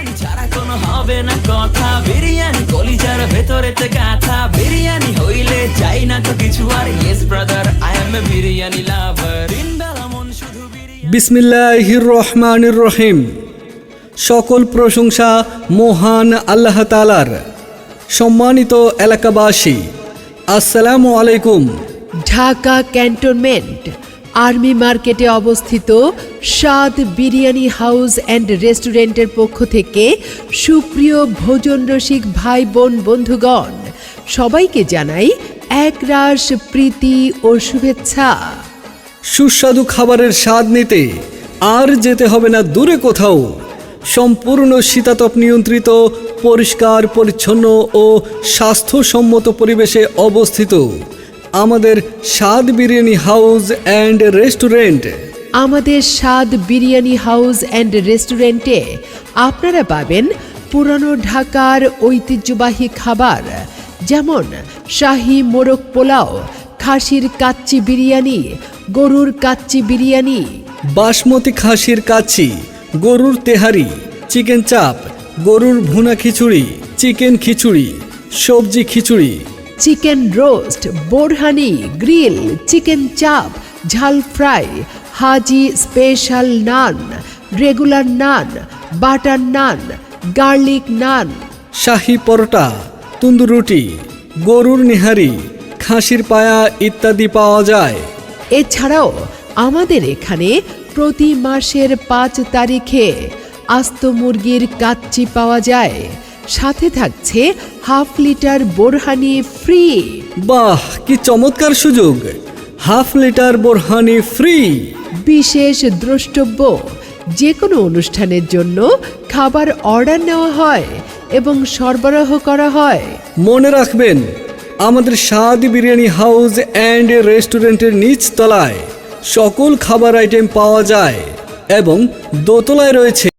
বিরিয়ানি ছাড়া কোনো হবে না কথা। বিরিয়ানি কলিজার ভেতরেতে গাথা। বিরিয়ানি হইলে চাই না তো কিছু আর। Yes brother I am a biryani lover বিসমিল্লাহির রহমানির রহিম। সকল প্রশংসা মহান আল্লাহ তালার সম্মানিত এলাকাবাসী আসসালামু আলাইকুম। ঢাকা ক্যান্টনমেন্ট। আর্মি মার্কেটে অবস্থিত স্বাদ বিরিয়ানি হাউস অ্যান্ড রেস্টুরেন্টের পক্ষ থেকে সুপ্রিয় ভোজন রসিক ভাই বোন বন্ধুগণ, সবাইকে জানাই একরাশ প্রীতি ও শুভেচ্ছা। সুস্বাদু খাবারের স্বাদ নিতে আর যেতে হবে না দূরে কোথাও। সম্পূর্ণ শীতাতপ নিয়ন্ত্রিত, পরিষ্কার, পরিচ্ছন্ন ও স্বাস্থ্যসম্মত পরিবেশে অবস্থিত। আমাদের স্বাদ বিরিয়ানি হাউস অ্যান্ড রেস্টুরেন্ট। আমাদের স্বাদ বিরিয়ানি হাউস অ্যান্ড রেস্টুরেন্টে আপনারা পাবেন পুরনো ঢাকার ঐতিহ্যবাহী খাবার যেমন শাহী মোরগ পোলাও খাসির কাচ্চি বিরিয়ানি গরুর কাচ্চি বিরিয়ানি। বাসমতি খাসির কাচ্ছি গরুর তেহারি চিকেন চাপ গরুর ভুনা খিচুড়ি চিকেন খিচুড়ি সবজি খিচুড়ি chicken roast borhani grill chicken চাপ ঝাল fry Haji special naan regular naan butter naan garlic naan. শাহি পরোটা তুন্দুরুটি গরুর নিহারি খাসির পায়া ইত্যাদি পাওয়া যায়। এছাড়াও আমাদের এখানে প্রতি মাসের পাঁচ তারিখে আস্ত মুরগির কাচ্চি পাওয়া যায়। সাথে থাকছে হাফ লিটার বোরহানি ফ্রি। বাহ কি চমৎকার সুযোগ। Half litre borhani free. বিশেষ দ্রষ্টব্য যে কোনো অনুষ্ঠানের জন্য খাবার অর্ডার নেওয়া হয় এবং সরবরাহ করা হয়। মনে রাখবেন আমাদের স্বাদ বিরিয়ানি হাউস অ্যান্ড রেস্টুরেন্টের নিচ তলায় সকল খাবার আইটেম পাওয়া যায় এবং দোতলায় রয়েছে